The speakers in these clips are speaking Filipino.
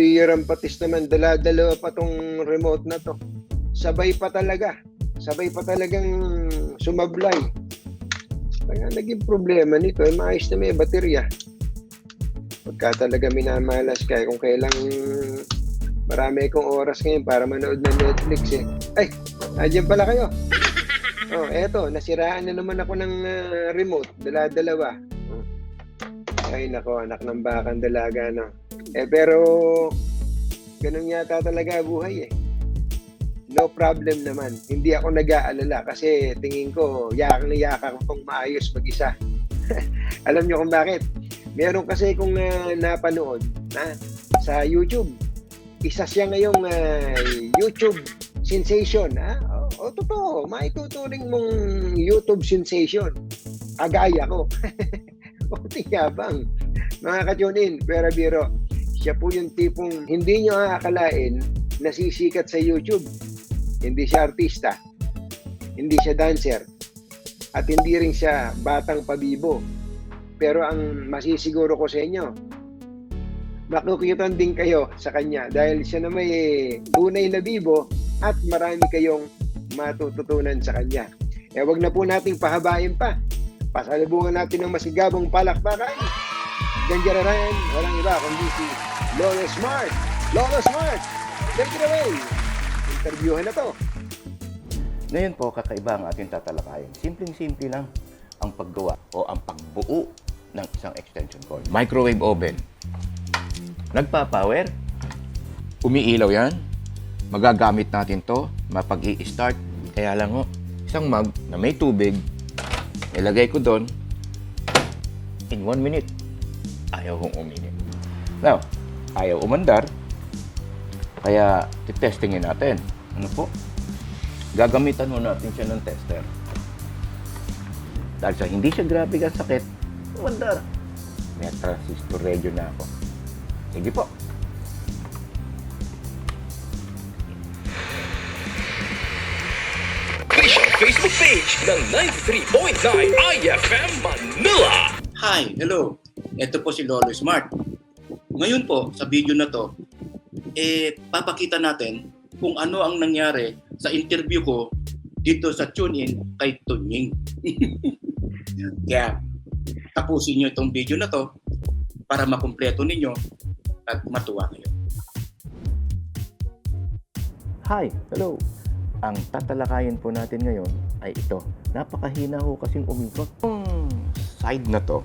pambihirang patis naman, dala-dalawa pa tong remote na to. Sabay pa talaga. Sabay pa talagang sumablay. Kaya naging problema nito, ay maayos na may baterya. Pagka talaga minamalas ka, kung kailang marami akong oras ngayon para manood ng Netflix eh. Ay, andyan pala kayo. Oh, eto, nasiraan na naman ako ng ah, remote, dala-dalawa. Oh. Ay, nako, anak ng bakang dalaga, no. Eh, pero, ganun yata talaga buhay eh. No problem naman. Hindi ako nag-aalala kasi tingin ko, yak na yak akong maayos mag-isa. Alam niyo kung bakit? Meron kasi kung ah, napanood na sa YouTube. Isa siya ngayong ah, YouTube sensation. Ha? O, o totoo, maituturing mong YouTube sensation. Agaya ko. o tingabang. Mga ka-tune in, pero biro, siya po yung tipong hindi nyo aakalain nasisikat sa YouTube. Hindi siya artista. Hindi siya dancer. At hindi rin siya batang pabibo. Pero ang masisiguro ko sa inyo, makukitan din kayo sa kanya dahil siya na may tunay na bibo at marami kayong matututunan sa kanya. Eh wag na po nating pahabain pa. Pasalubungan natin ng masigabong palakpakan. Ganjararan, walang iba kundi si Lola Smart. Lola Smart, take it away. Interviewhan na to. Ngayon po, kakaiba ang ating tatalakayin. Simpleng-simple lang ang paggawa o ang pagbuo ng isang extension cord. Microwave oven. Nagpa-power. Umiilaw yan. Magagamit natin to mapag i-start. Kaya lang ho, isang mug na may tubig, ilagay ko doon, in one minute, ayaw hong uminit. Now, ayaw umandar, kaya titestingin natin. Ano po? Gagamitan ho natin siya ng tester. Dahil sa hindi siya grabe ka sakit, umandar. May transistor radio na ako. Sige po. Official Facebook page ng 93.9 IFM Manila. Hi, hello. Ito po si Lolo Smart. Ngayon po, sa video na to, eh, papakita natin kung ano ang nangyari sa interview ko dito sa TuneIn kay Tunying. Kaya, tapusin nyo itong video na to para makumpleto ninyo at matuwa kayo. Hi, hello. Ang tatalakayin po natin ngayon ay ito. Napakahina ho kasing umikot. Yung side na to,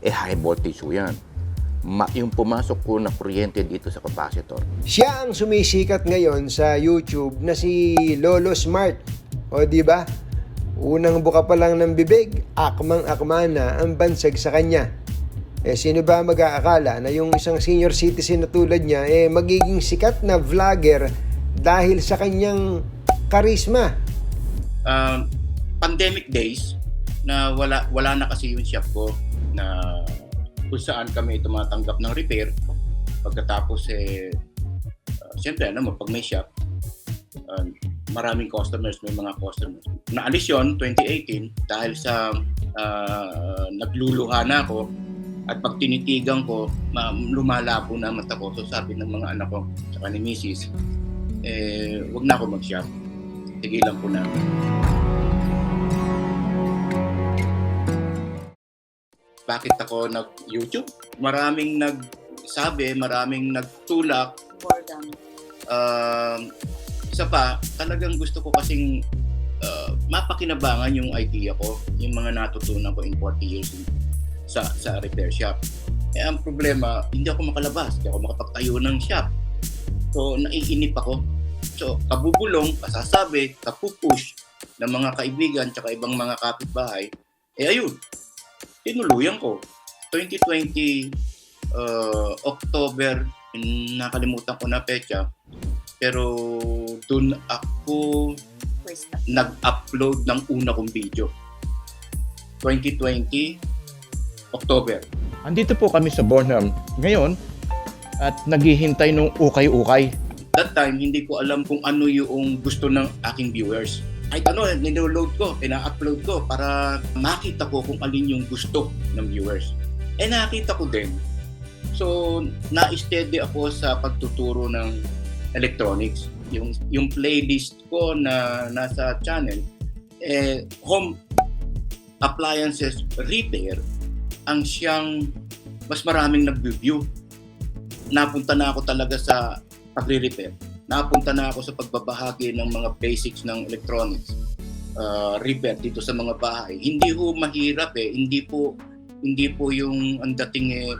eh high voltage ho yan. Ma yung pumasok po na kuryente dito sa capacitor. Siya ang sumisikat ngayon sa YouTube na si Lolo Smart. O di ba? Unang buka pa lang ng bibig, akmang-akma na ang bansag sa kanya. Eh sino ba mag-aakala na yung isang senior citizen na tulad niya eh magiging sikat na vlogger dahil sa kanyang karisma. um, pandemic days na wala wala na kasi yung shop ko na kung saan kami tumatanggap ng repair. Pagkatapos eh uh, siyempre ano mo pag may shop uh, maraming customers may mga customers. Naalis yon 2018 dahil sa uh, nagluluha na ako at pag tinitigan ko ma- lumalabo na mata ko. So sabi ng mga anak ko saka ni Mrs. eh wag na ako mag-shop. Tigilan po namin bakit ako nag-YouTube? Maraming nagsabi, maraming nagtulak. boredom. Um, isa pa, talagang gusto ko kasing uh, mapakinabangan yung idea ko, yung mga natutunan ko in 40 years sa sa repair shop. Eh, ang problema, hindi ako makalabas, hindi ako makapagtayo ng shop. So, naiinip ako. So, kabubulong, kasasabi, kapupush ng mga kaibigan tsaka ibang mga kapitbahay. Eh, ayun, tinuluyan ko. 2020 uh, October, nakalimutan ko na pecha, pero dun ako nag-upload ng una kong video. 2020 October. Andito po kami sa Bornholm ngayon at naghihintay nung ukay-ukay. That time, hindi ko alam kung ano yung gusto ng aking viewers. Kahit ano, niloload ko, pina-upload ko para makita ko kung alin yung gusto ng viewers. Eh nakita ko din So, na-steady ako sa pagtuturo ng electronics. Yung, yung playlist ko na nasa channel, eh, home appliances repair ang siyang mas maraming nag-view. Napunta na ako talaga sa pagre-repair. Napunta na ako sa pagbabahagi ng mga basics ng electronics uh, repair dito sa mga bahay. Hindi ho mahirap eh. Hindi po hindi po yung ang dating eh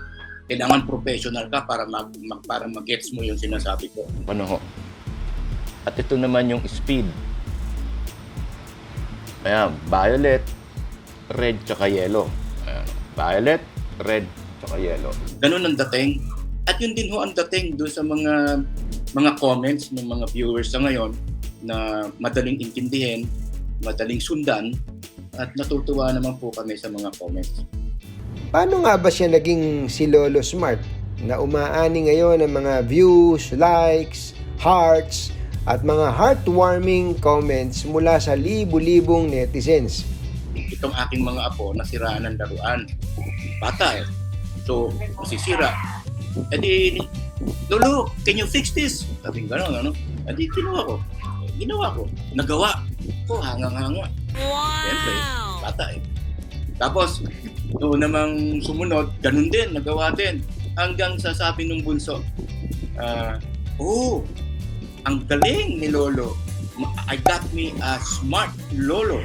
kailangan professional ka para mag, mag para mag-gets mo yung sinasabi ko. Ano ho? At ito naman yung speed. Ayan, violet, red, tsaka yellow. Ayan, violet, red, tsaka yellow. Ganun ang dating. At yun din ho ang dating doon sa mga mga comments ng mga viewers sa ngayon na madaling intindihin, madaling sundan, at natutuwa naman po kami sa mga comments. Paano nga ba siya naging si Lolo Smart na umaani ngayon ng mga views, likes, hearts, at mga heartwarming comments mula sa libu-libong netizens? Itong aking mga apo nasiraan ng laruan. Bata eh. So, masisira. E di, Lolo, can you fix this? Sabi ko gano'n, ano? E di, ginawa ko. Ginawa ko. Nagawa. Ko, hangang-hanga. Siyempre, bata eh. Tapos, noon namang sumunod, ganun din, nagawa din. Hanggang sa sabi nung bunso, ah, oh, ang galing ni Lolo. I got me a smart Lolo.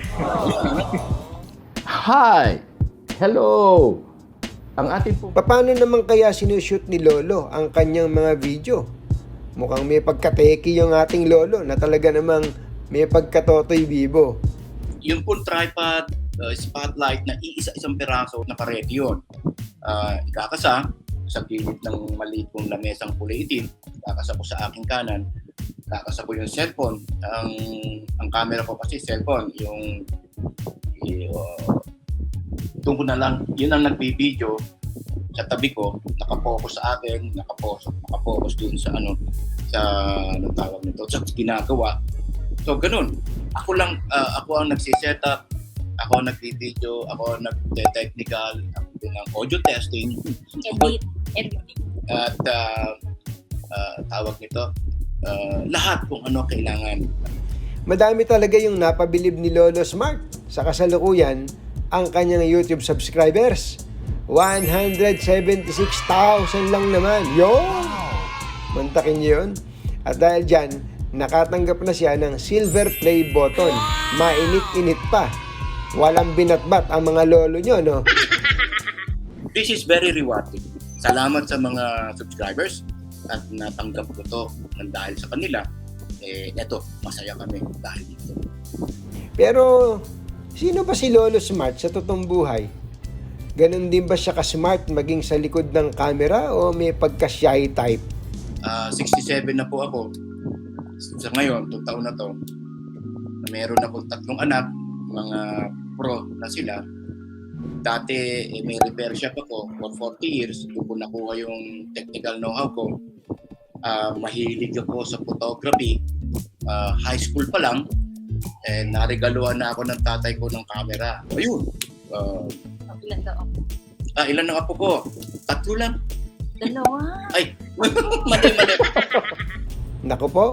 Hi! Hello! Ang ating po Paano naman kaya sinushoot ni Lolo ang kanyang mga video? Mukhang may pagkateki yung ating Lolo na talaga namang may pagkatotoy bibo. yung pong tripod uh, spotlight na iisa-isang piraso nakaredy yun. Uh, ikakasa sa gilid ng maliit kong lamesang kulay itim, ikakasa ko sa aking kanan, ikakasa ko yung cellphone. Ang ang camera ko kasi cellphone, yung i- uh, doon ko na lang, yun ang nagbibideo sa tabi ko, nakapokus sa akin, nakapokus, nakapokus dun sa ano, sa anong tawag nito, sa ginagawa. So, ganun ako lang ah, ako ang nagsi-set up ako ang nagbi-video ako ang nag-technical ako din ang audio testing Edit. Edit. at ah, ah, tawag nito ah, lahat kung ano kailangan Madami talaga yung napabilib ni Lolo Smart. Sa kasalukuyan, ang kanyang YouTube subscribers. 176,000 lang naman. Yo! Mantakin niyo yun. At dahil dyan, nakatanggap na siya ng silver play button. Mainit-init pa. Walang binatbat ang mga lolo nyo, no? this is very rewarding salamat sa mga subscribers at natanggap ko to ng dahil sa kanila eh eto masaya kami dahil dito Pero, sino ba si Lolo Smart sa totoong buhay? Ganon din ba siya ka-smart maging sa likod ng camera o may pagka-shy type? Ah, 67 na po ako. Sa ngayon, itong taon na to, meron akong tatlong anak, mga pro na sila. Dati, eh, may repair shop ako for 40 years. Doon nakuha yung technical know-how ko. Ah, mahilig ako sa photography. Ah, high school pa lang, eh, naregaluhan na ako ng tatay ko ng camera. Ayun. Ah, Ilan daw ako? ah, ilan ang apo ko? Tatlo lang. Dalawa. Ay, mali, mali. Nako po,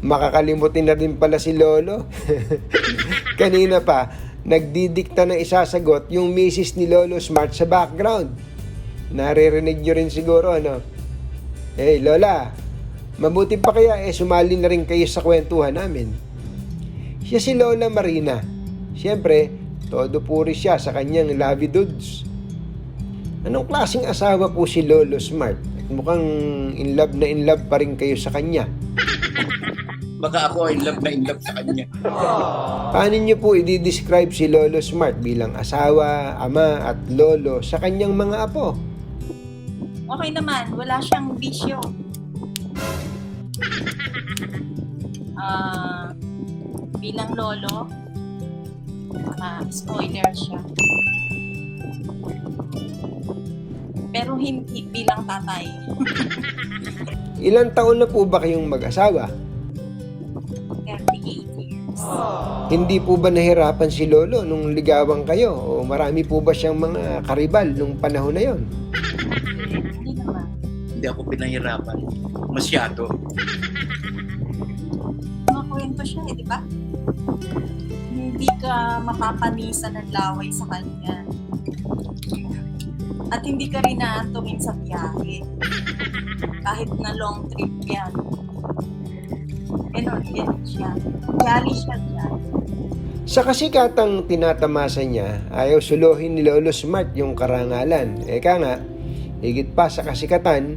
makakalimutin na din pala si Lolo. Kanina pa, nagdidikta ng isasagot yung misis ni Lolo Smart sa background. Naririnig nyo rin siguro, ano? Eh, Lola, mabuti pa kaya eh sumali na rin kayo sa kwentuhan namin. Siya si Lola Marina. Siyempre, todo puri siya sa kanyang lovey dudes. Anong klaseng asawa po si Lolo Smart? At mukhang in love na in love pa rin kayo sa kanya. Baka ako in love na in love sa kanya. Paano niyo po i-describe si Lolo Smart bilang asawa, ama at lolo sa kanyang mga apo? Okay naman. Wala siyang bisyo. Ah, bilang lolo, ah, spoiler siya. Pero hindi bilang tatay. Ilang taon na po ba kayong mag-asawa? 38 years. Hindi po ba nahirapan si Lolo nung ligawan kayo? O marami po ba siyang mga karibal nung panahon na yon? Hindi naman. Hindi ako pinahirapan. Masyado. Kwento siya eh, di ba? Hindi ka mapapanisan ng laway sa kanya. At hindi ka rin naantumin sa biyahe. Kahit na long trip yan. Ganon, ganon siya. Yali siya dyan. Sa kasikatang tinatamasa niya, ayaw suluhin ni Lolo Smart yung karangalan. Eka nga, higit pa sa kasikatan,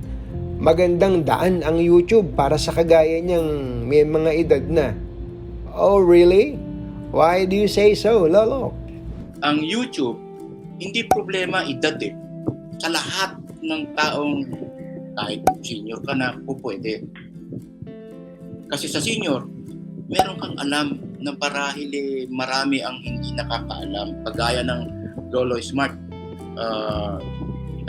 magandang daan ang YouTube para sa kagaya niyang may mga edad na. Oh, really? Why do you say so, Lolo? Ang YouTube, hindi problema edad eh. Sa lahat ng taong kahit senior ka na, po pwede. Kasi sa senior, meron kang alam na parahil eh, marami ang hindi nakakaalam. Pagaya ng Lolo Smart uh,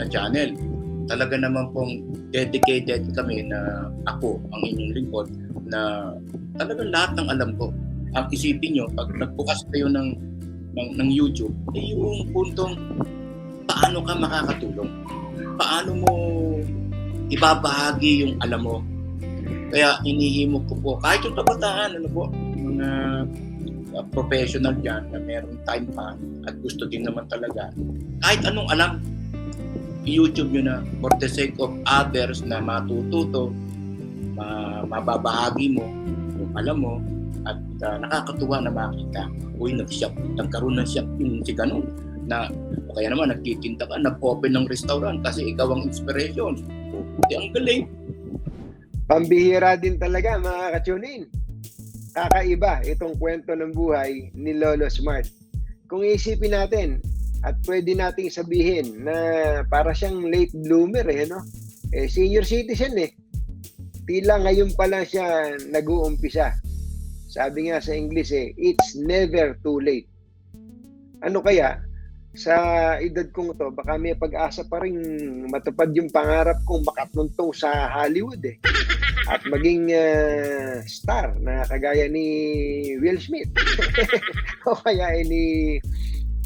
na channel. Talaga naman pong dedicated kami na ako, ang inyong lingkod, na talagang lahat ng alam ko. Ang isipin nyo, pag nagbukas kayo ng, ng, ng YouTube, eh yung puntong paano ka makakatulong? Paano mo ibabahagi yung alam mo? Kaya inihimok ko po, kahit yung kabataan, ano po, mga uh, professional dyan na meron time pa at gusto din naman talaga, kahit anong alam, YouTube nyo na for the sake of others na matututo, ma- mababahagi mo yung alam mo, at uh, nakakatuwa na makita, uy, nag-shop, nagkaroon ng shop yung si ganun, na o kaya naman nagtitinda ka, nag-open ng restaurant kasi ikaw ang inspiration. Di ang galing. Pambihira din talaga mga ka-tune-in. Kakaiba itong kwento ng buhay ni Lolo Smart. Kung isipin natin, at pwede nating sabihin na para siyang late bloomer eh, no? Eh, senior citizen eh. Tila ngayon pa lang siya nag-uumpisa. Sabi nga sa English eh, it's never too late. Ano kaya, sa edad kong to, baka may pag-asa pa rin matupad yung pangarap kong makatuntong sa Hollywood eh. At maging ah, star na kagaya ni Will Smith. o kaya eh, ni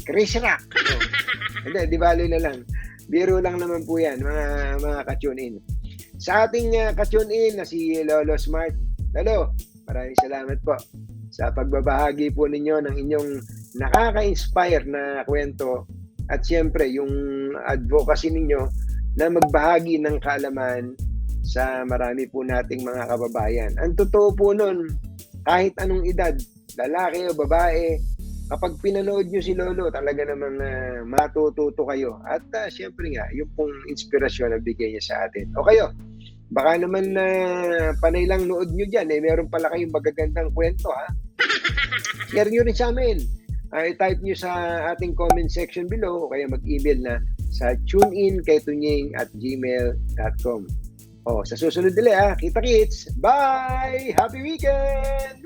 Chris Rock. Oh. Hindi, di bali na lang. Biro lang naman po yan, mga, mga ka-tune in. Sa ating uh, ka-tune in na si Lolo Smart. Lolo, maraming salamat po sa pagbabahagi po ninyo ng inyong nakaka-inspire na kwento at siyempre yung advocacy ninyo na magbahagi ng kaalaman sa marami po nating mga kababayan. Ang totoo po nun, kahit anong edad, lalaki o babae, kapag pinanood nyo si Lolo, talaga namang uh, matututo kayo. At uh, siyempre nga, yung pong inspirasyon na bigay niya sa atin. O kayo, baka naman na uh, panay lang nood nyo dyan, eh, meron pala kayong magagandang kwento, ha? Share nyo rin sa amin. Uh, i-type nyo sa ating comment section below o kaya mag-email na sa tuneinkaytunying at gmail.com. O, sa susunod nila, ha? Kita kits! Bye! Happy weekend!